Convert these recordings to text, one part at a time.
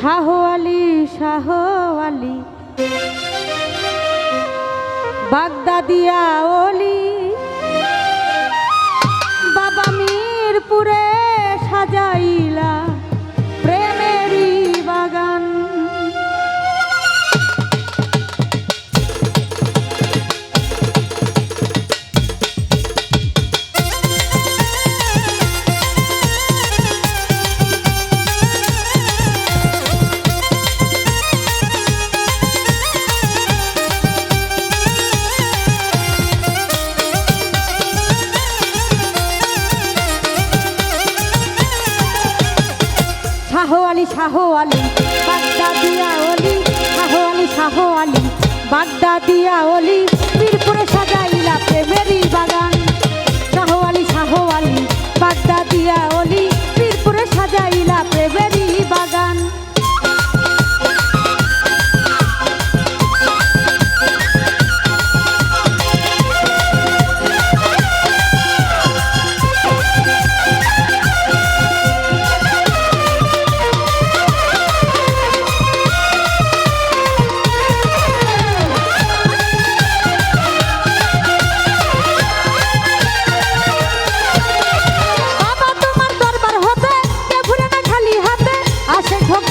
শাহ আলী শাহ আলী বাগদাদিয়া অলি শাহ আলী বাগদা দিয়া অলি শাহ আলী শাহ আলী বাগদা দিয়া অলি।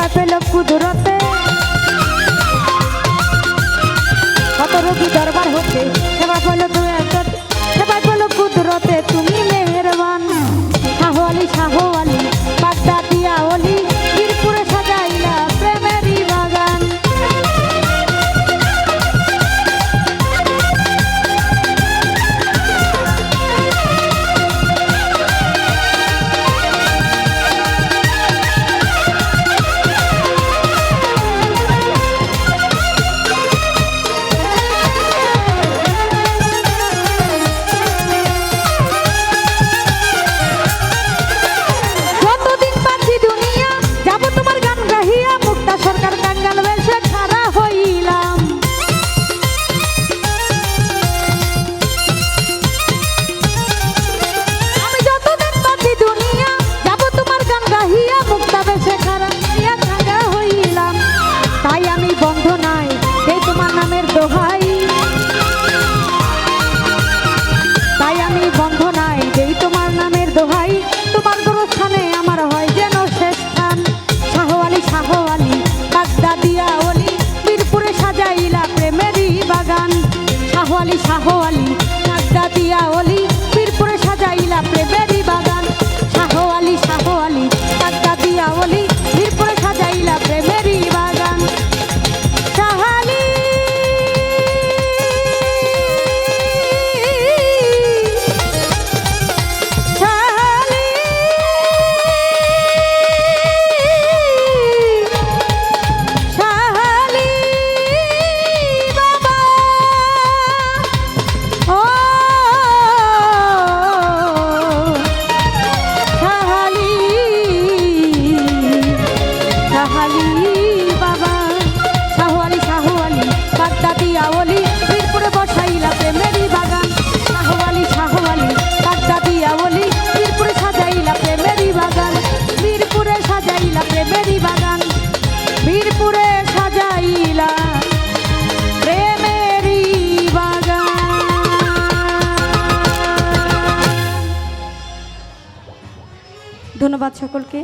উপায় পেল কুদরতে। কত রোগী দরবার হতে প্রেমেরই বাগান। শাহওয়ালি শাহওয়ালি শাহ দিয়া অলি। ধন্যবাদ সকলকে।